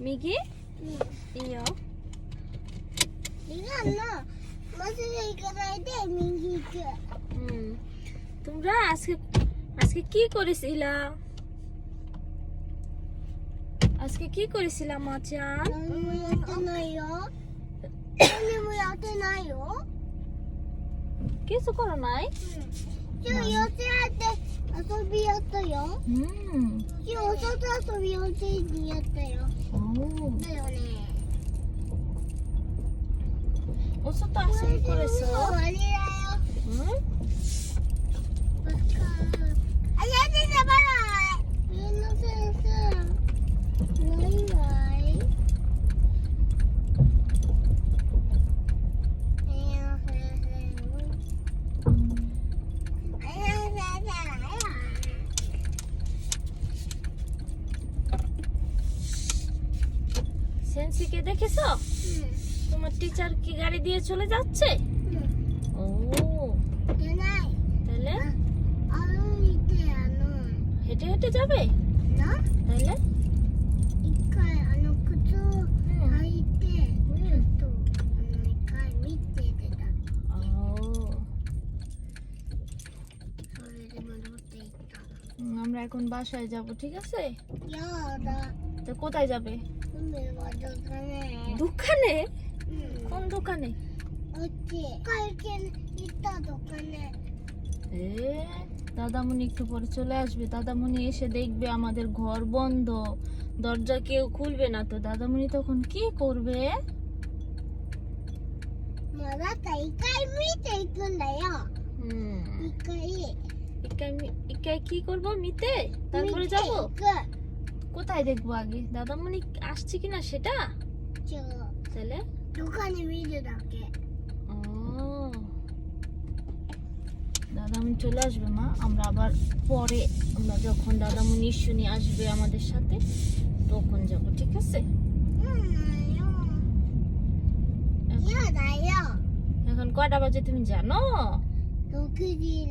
右いいよ右のまっすぐ行かないで右行くうん তোমরা আজকে আজকে কি করেছিলা আজকে কি করেছিলা মাচান কিছু করো নাই 今日幼稚園で 아서비였어요. 음. 이 어서도 아서비 연세인이었어요. 오. 네, 네. 어서도 아서비 그랬어. 아니에요. 응? 아니, 아니, 제발. সেন্সিকে দেখেছ? তোমার টিচার কি গাড়ি দিয়ে চলে যাচ্ছে? ও। তাহলে? হেঁটে হেঁটে যাবে? তাহলে? আমরা এখন বাসায় যাব ঠিক আছে? তো কোথায় যাবে? দোকানে। কোন দোকানে? দাদামণি একটু পরে চলে আসবে। দাদামণি এসে দেখবে আমাদের ঘর বন্ধ। দরজা কেউ খুলবে না তো। দাদামণি তখন কি করবে? হুম। ইকাই কি করব? মিতে? তারপরে যাব? কোথায় দেখব আগে? দাদামণি আসছে কিনা সেটা? তাহলে? দোকানে ভিডিও ডাকে দাদামণি চলে আসবে মা। আমরা আবার পরে আমরা যখন দাদামণি শুনি আসবে আমাদের সাথে তখন যাব ঠিক আছে? এখন কটা বাজে তুমি জানো? দিন।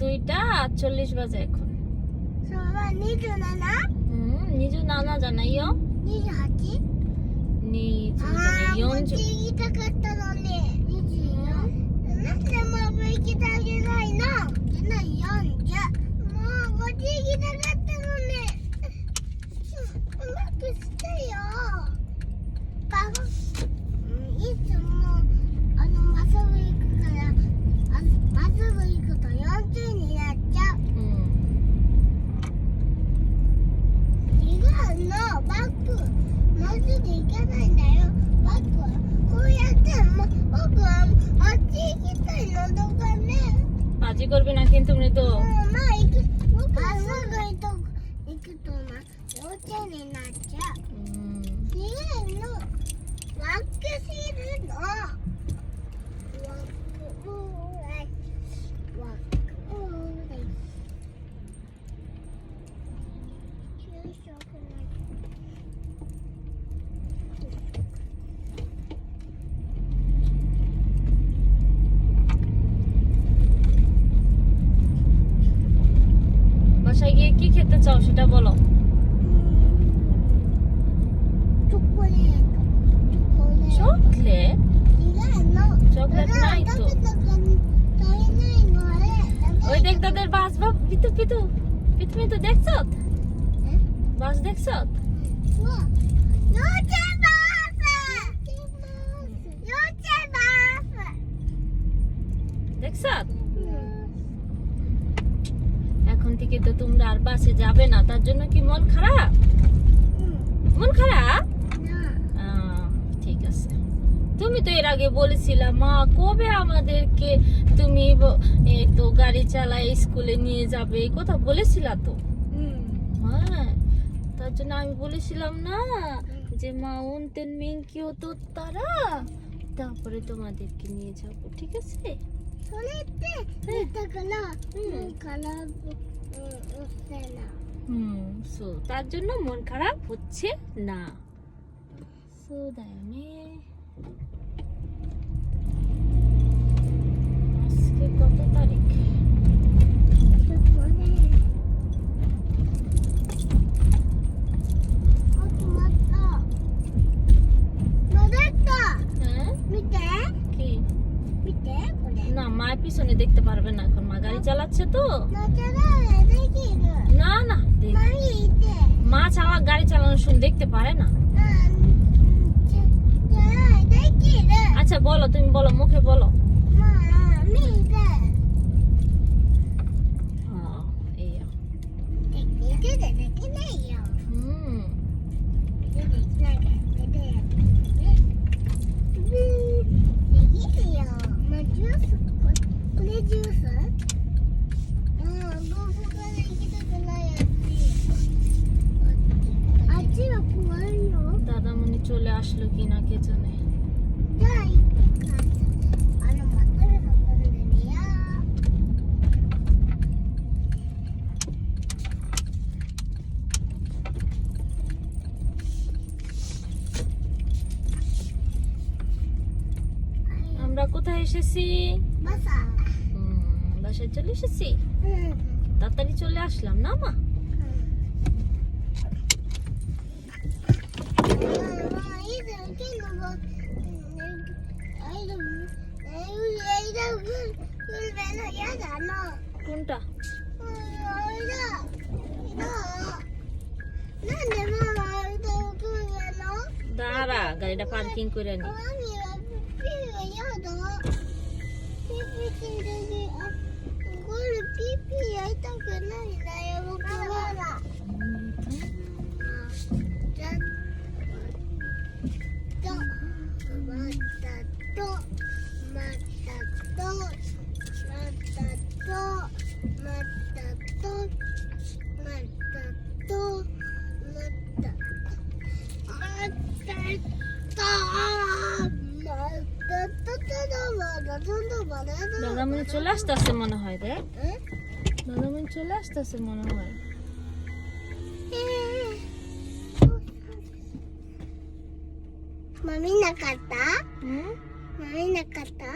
দুইটা চল্লিশ বাজে এখন নিজু নানা জানাইও 行きたくないの。行きたくない。バッグもうすぐ行かないんだよ。バッグはこうやっても僕はあっち行きたいのどかね。বাজি করবে めともうまあ行く僕はすぐ行くと行くとな幼稚園になっちゃう。হুম, のワックするの。ワックオーライワックオーイ সেটা বলো। ওই পিতু পিতু। পিতু বাস দেখছ? থেকে তো তোমরা আর বাসে যাবে না তার জন্য কি মন খারাপ? মন খারাপ? ঠিক আছে। তুমি তো এর আগে বলেছিলা মা কবে আমাদেরকে তুমি তো গাড়ি চালায় স্কুলে নিয়ে যাবে? এই কথা বলেছিলা তো। হ্যাঁ তার জন্য আমি বলেছিলাম না যে মাউন্টেন মিঙ্কিও তো তারা তারপরে তোমাদেরকে নিয়ে যাব। ঠিক আছে? হ্যাঁ। হুম। সো তার জন্য মন খারাপ হচ্ছে না সো দায়নে আজকে কত তারিখ হ্যাঁ না মা পিছনে দেখতে পারবে না এখন মা গাড়ি চালাচ্ছে তো না চলা দেখি না না দেখ- মামি ইতে মা চালা গাড়ি চালানো শুনে, দেখতে পারে না? চলা দেখি রে আচ্ছা বলো, তুমি বলো, মুখে বলো। মামি ইতে হ্যাঁ, এই আ। দেখি দে দেখি নাই ইয়া হুম দেখি নাই দেখি দেখি ইয়া মা জুস কোলে জুস আ গোগো করে কিটা চলা আছি আপু আইও দাদামণি চলে আসলো কিনা কে জানে। নিয়া আমরা কোথায় এসেছি? বাসায় চলে এসেছি? হুম। তাড়াতাড়ি চলে আসলাম না মা? গাড়িটা পার্কিং করে নি। দাদামণি চলে আসতেছে মনে হয় দেখ দাদামণি চলে আসতেছে মনে হয়। মামি না কাটা হুম? না nakata?